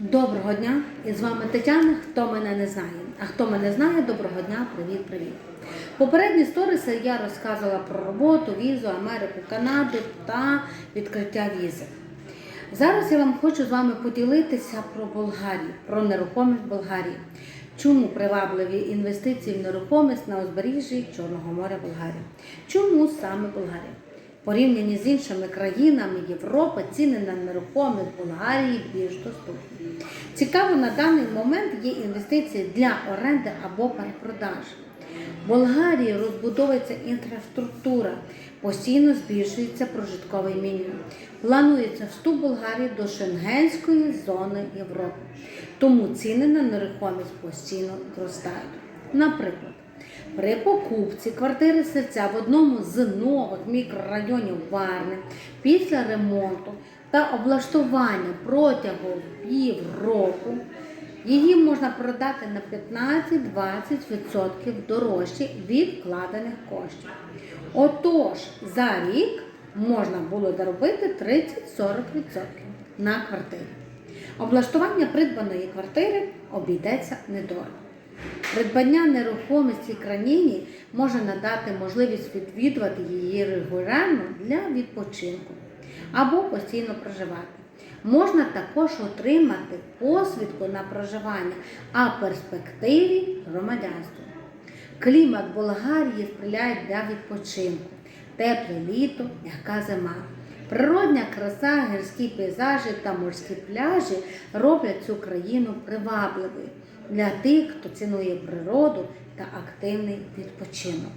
Доброго дня! І з вами Тетяна. Хто мене не знає? А хто мене знає, доброго дня, привіт-привіт. Попередні сторіси я розказувала про роботу, візу, Америку, Канаду та відкриття візи. Зараз я вам хочу з вами поділитися про Болгарію, про нерухомість Болгарії. Чому привабливі інвестиції в нерухомість на узбережжі Чорного моря Болгарії? Чому саме Болгарія? Порівняні з іншими країнами Європи ціни на нерухомість Болгарії більш доступні. Цікаво, на даний момент є інвестиції для оренди або перепродажі. В Болгарії розбудовується інфраструктура, постійно збільшується прожитковий мінімум. Планується вступ Болгарії до Шенгенської зони Європи. Тому ціни на нерухомість постійно зростають. Наприклад, при покупці квартири серця в одному з нових мікрорайонів Варни після ремонту та облаштування протягом півроку її можна продати на 15-20% дорожче від вкладених коштів. Отож, за рік можна було заробити 30-40% на квартирі. Облаштування придбаної квартири обійдеться недорого. Придбання нерухомості країні може надати можливість відвідувати її регулярно для відпочинку або постійно проживати. Можна також отримати посвідку на проживання, а перспективі громадянство. Клімат Болгарії сприяє для відпочинку, тепле літо, м'яка зима. Природня краса, гірські пейзажі та морські пляжі роблять цю країну привабливою для тих, хто цінує природу та активний відпочинок.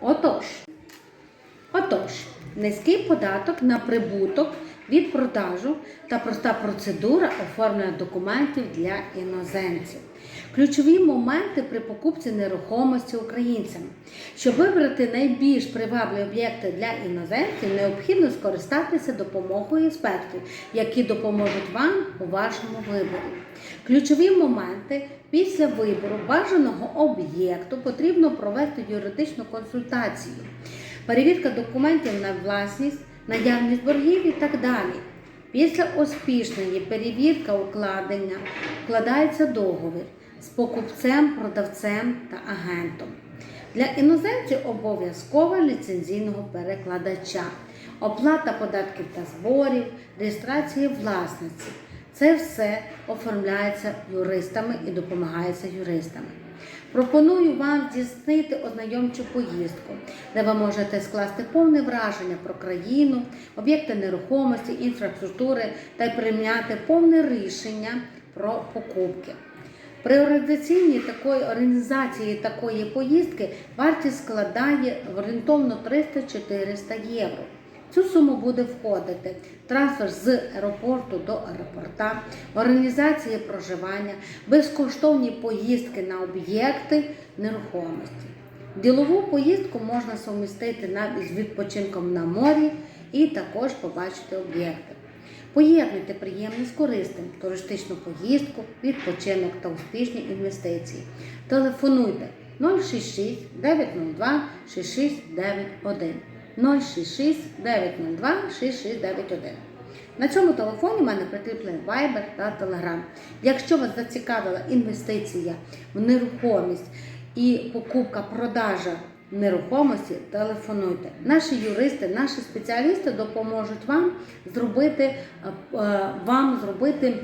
Отож, отож, низький податок на прибуток від продажу та проста процедура оформлення документів для іноземців. Ключові моменти при покупці нерухомості українцями. Щоб вибрати найбільш привабливі об'єкти для іноземців, необхідно скористатися допомогою експертів, які допоможуть вам у вашому виборі. Ключові моменти після вибору бажаного об'єкту потрібно провести юридичну консультацію, перевірка документів на власність, наявність боргів і так далі. Після успішної перевірки укладення вкладається договір з покупцем, продавцем та агентом. Для іноземців обов'язкова ліцензійного перекладача, оплата податків та зборів, реєстрація власниці. Це все оформляється юристами і допомагається юристами. Пропоную вам здійснити ознайомчу поїздку, де ви можете скласти повне враження про країну, об'єкти нерухомості, інфраструктури та прийняти повне рішення про покупки. При організаційній такої організації такої поїздки вартість складає орієнтовно 300-400 євро. Цю суму буде входити трансфер з аеропорту до аеропорта, організація проживання, безкоштовні поїздки на об'єкти нерухомості. Ділову поїздку можна навіть з відпочинком на морі і також побачити об'єкти. Поєднуйте приємне з корисним, туристичну поїздку, відпочинок та успішні інвестиції. Телефонуйте 066 902 6691 066 902 6691. На цьому телефоні в мене прикріплений Viber та Telegram. Якщо вас зацікавила інвестиція в нерухомість і покупка-продажа нерухомості, телефонуйте. Наші юристи, наші спеціалісти допоможуть вам зробити, е, е, вам зробити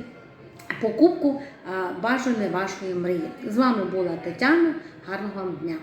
покупку е, бажаної вашої мрії. З вами була Тетяна. Гарного вам дня!